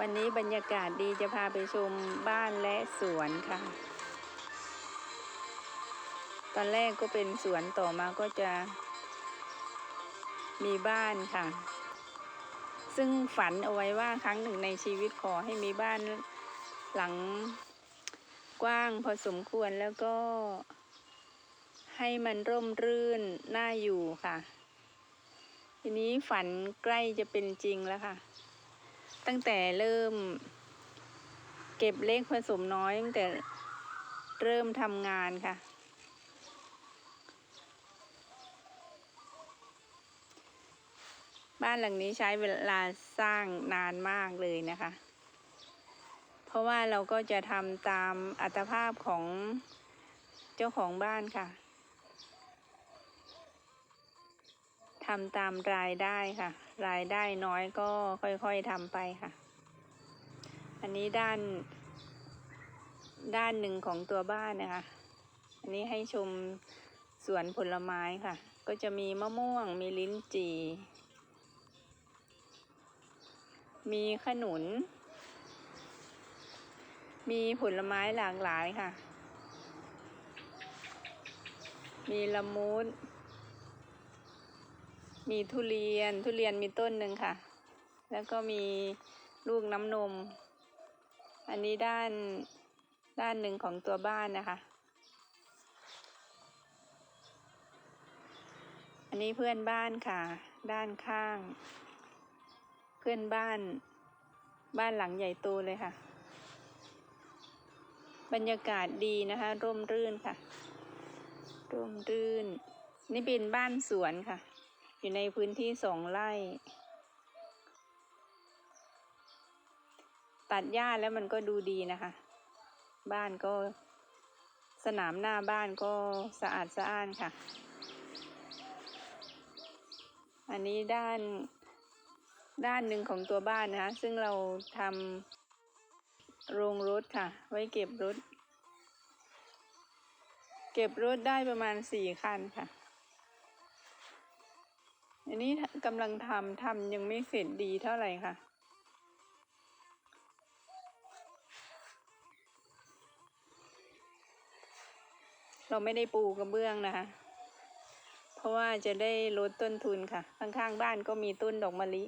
วันนี้บรรยากาศดีจะพาไปชมบ้านและสวนค่ะ ตอนแรกก็เป็นสวนต่อมาก็จะมีบ้านค่ะ ซึ่งฝันเอาไว้ว่าครั้งหนึ่งในชีวิตขอให้มีบ้านหลังกว้างพอสมควรแล้วก็ ให้มันร่มรื่นน่าอยู่ค่ะ ทีนี้ฝันใกล้จะเป็นจริงแล้วค่ะ ตั้งแต่เริ่ม เก็บเล็กผสมน้อยตั้งแต่เริ่มทำงานค่ะ บ้านหลังนี้ใช้เวลาสร้างนานมากเลยนะคะ เพราะว่าเราก็จะทำตามอัตภาพของเจ้าของบ้านค่ะทำตามรายได้ค่ะ รายได้น้อยก็ค่อยๆทำไปค่ะ อันนี้ด้าน ด้านหนึ่งของตัวบ้านนะคะ อันนี้ให้ชมสวนผลไม้ค่ะ ก็จะมีมะม่วง มีลิ้นจี่ มีขนุน มีผลไม้หลากหลายค่ะ มีละมุด มีทุเรียนทุเรียนมีต้นหนึ่งค่ะ แล้วก็มีลูกน้ำนม อันนี้ด้านด้านหนึ่งของตัวบ้านนะคะ อันนี้เพื่อนบ้านค่ะ ด้านข้าง เพื่อนบ้าน บ้านหลังใหญ่โตเลยค่ะ บรรยากาศดีนะคะ ร่มรื่นค่ะ ร่มรื่น นี่เป็นบ้านสวนค่ะ อยู่ในพื้นที่สองไร่ ตัดหญ้าแล้วมันก็ดูดีนะคะ บ้านก็ สนามหน้าบ้านก็สะอาดสะอ้านค่ะ อันนี้ด้านด้านหนึ่งของตัวบ้านนะคะ ซึ่งเราทำโรงรถค่ะ ไว้เก็บรถ เก็บรถได้ประมาณสี่คันค่ะ อันนี้กำลังทำทำยังไม่เสร็จดีเท่าไหร่ค่ะ เราไม่ได้ปูกระเบื้องนะคะ เพราะว่าจะได้ลดต้นทุนค่ะ ข้างๆบ้านก็มีต้นดอกมะลิ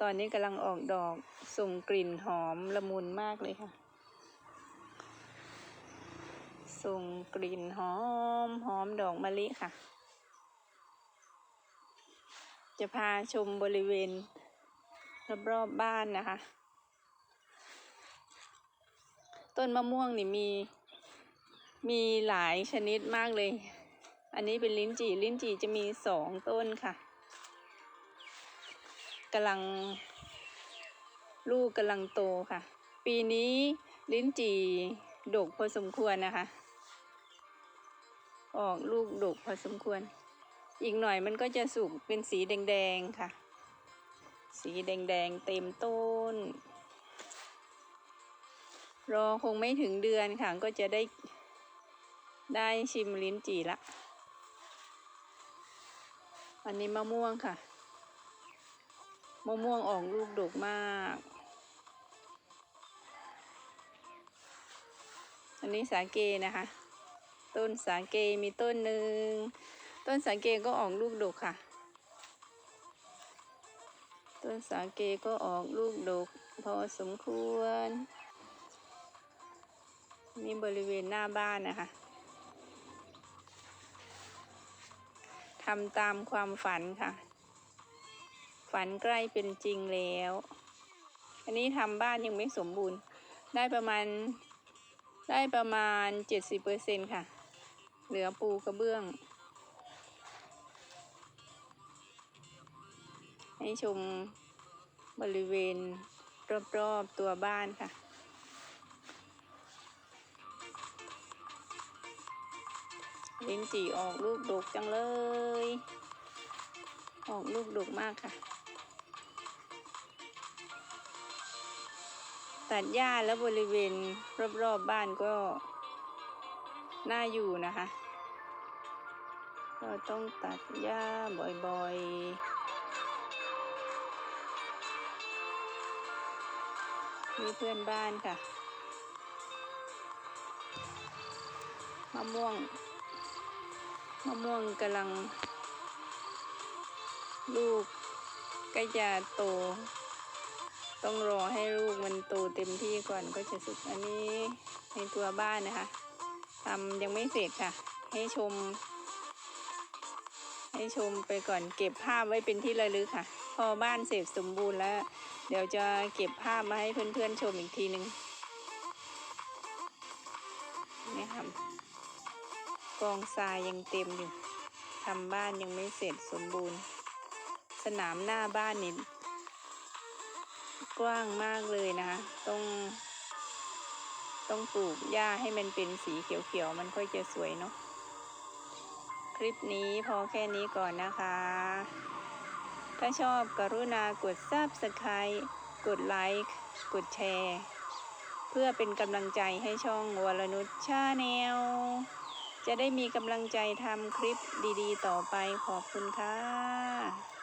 ตอนนี้กำลังออกดอกส่งกลิ่นหอมละมุนมากเลยค่ะ ส่งกลิ่นหอมหอมดอกมะลิค่ะ จะพาชมบริเวณรอบๆบ้านนะคะ ต้นมะม่วงนี่มี มีหลายชนิดมากเลย อันนี้เป็นลิ้นจี่ ลิ้นจี่จะมีสองต้นค่ะกำลัง ลูกกำลังโตค่ะ ปีนี้ลิ้นจี่ดกพอสมควรนะคะ ออกลูกดกพอสมควร อีกหน่อยมันก็จะสุกเป็นสีแดงๆค่ะ สีแดงๆเต็มต้น รอคงไม่ถึงเดือนค่ะก็จะได้ได้ชิมลิ้นจี่ละ อันนี้มะม่วงค่ะ มะม่วงออกลูกดกมาก อันนี้สาเกนะคะ ต้นสาเกมีต้นหนึ่ง ต้นสาเกก็ออกลูกดกค่ะ ต้นสาเกก็ออกลูกดก พอสมควร นี่บริเวณหน้าบ้านนะคะทำตามความฝันค่ะ ฝันใกล้เป็นจริงแล้ว อันนี้ทำบ้านยังไม่สมบูรณ์ ได้ประมาณ ได้ประมาณเจ็ดสิบเปอร์เซ็นค่ะ เหลือปูกระเบื้อง ให้ชมบริเวณรอบๆตัวบ้านค่ะ ลิ้นจี่ออกลูกดกจังเลย ออกลูกดกมากค่ะ ตัดหญ้าแล้วบริเวณรอบๆบบ้านก็น่าอยู่นะคะก็ต้องตัดหญ้าบ่อยๆ นี่เพื่อนบ้านค่ะมะม่วงมะม่วงกำลัง ลูกกล้จะโต ต้องรอให้ลูกมันโตเต็มที่ก่อนก็จะสุกอันนี้ในตัวบ้านนะคะทำยังไม่เสร็จค่ะ ให้ชม ให้ชมไปก่อนเก็บภาพไว้เป็นที่ระลึกค่ะ พอบ้านเสร็จสมบูรณ์แล้ว เดี๋ยวจะเก็บภาพมาให้เพื่อนๆชมอีกทีหนึ่งนี่ค่ะกองทรายยังเต็มอยู่ทำบ้านยังไม่เสร็จสมบูรณ์ สนามหน้าบ้านนี่กว้างมากเลยนะคะต้อง ต้องปลูกหญ้าให้มันเป็นสีเขียวๆ มันค่อยจะสวยเนาะ คลิปนี้พอแค่นี้ก่อนนะคะ ถ้าชอบกรุณากดซับสไครต์กดไลค์ กดแชร์ เพื่อเป็นกำลังใจให้ช่องวรนุชชาแนล จะได้มีกำลังใจทำคลิปดีๆ ต่อไปขอบคุณค่ะ